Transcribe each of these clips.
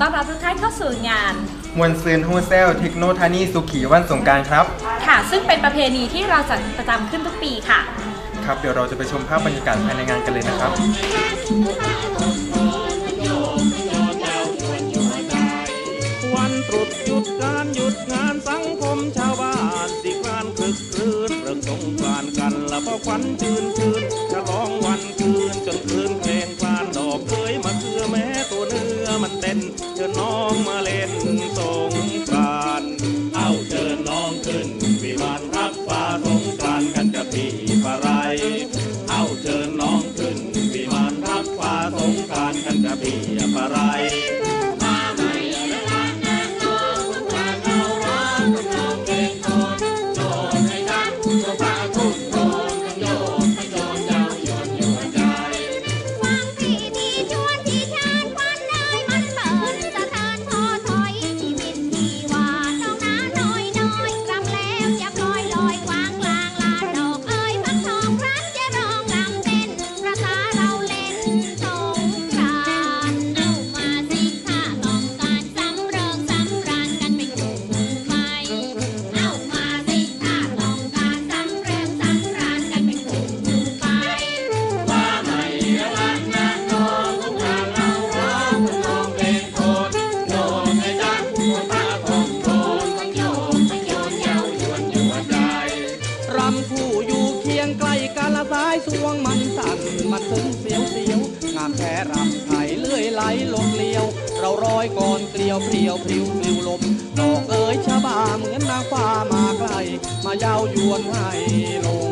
ต้อนรับทุกท่านเข้าสู่งาน มวลซืนโฮเซลเทคโนทานีสุขีวันสงการครับ ค่ะ ซึ่งเป็นประเพณีที่เราจัดประจำขึ้นทุกปีค่ะ ครับ เดี๋ยวเราจะไปชมภาพบรรยากาศภายในงานกันเลยนะครับ วันตรุษหยุดการหยุดงานสังคมชาวบ้านสิกานคึกคืนเริ่มสงกานกัน แล้วพอควันจืนคืนฉลองวันคืนจนคืนเพลง มันเต้นเชิญน้องมาเล่นากแพ้รำไถเลื่อยไหลลมเลี้ยว เราร้อยก่อนเกลียวเพลียวพลิ้วพลิวลมดอกเอ๋ยชะบาเหมือนนางฟ้ามาไกลมาเย้ายวนให้ลง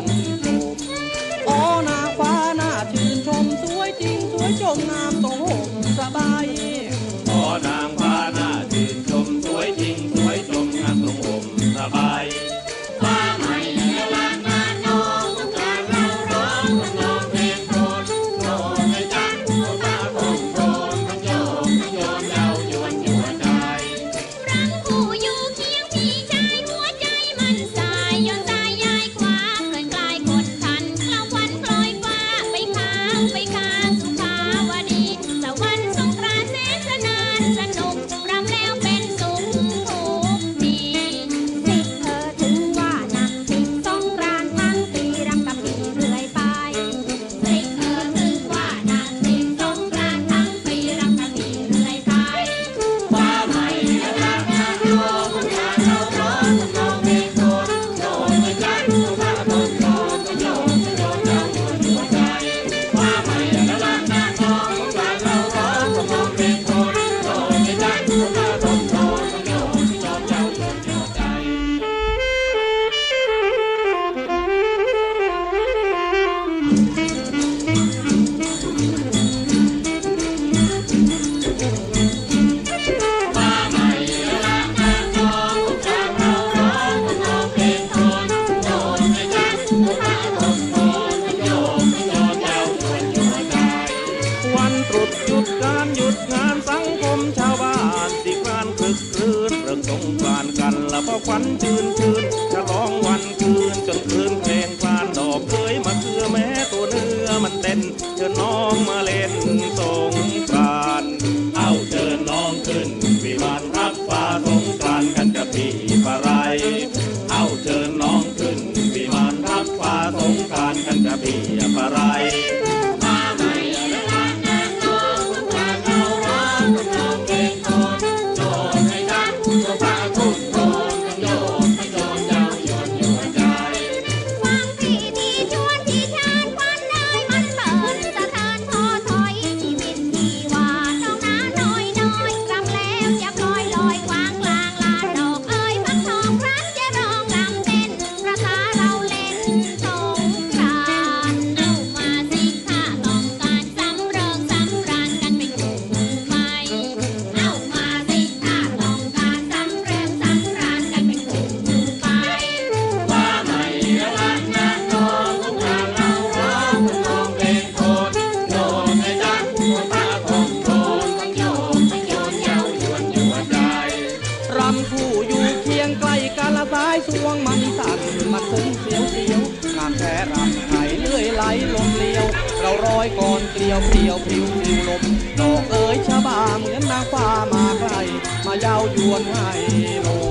ก็ควันจืน อยก่อนเกลียวเกลียวพริ้วพริ้วลมดอกเอ๋ยชะบาเหมือนนางฟ้ามาใกล้มาเย้ายวนให้ลง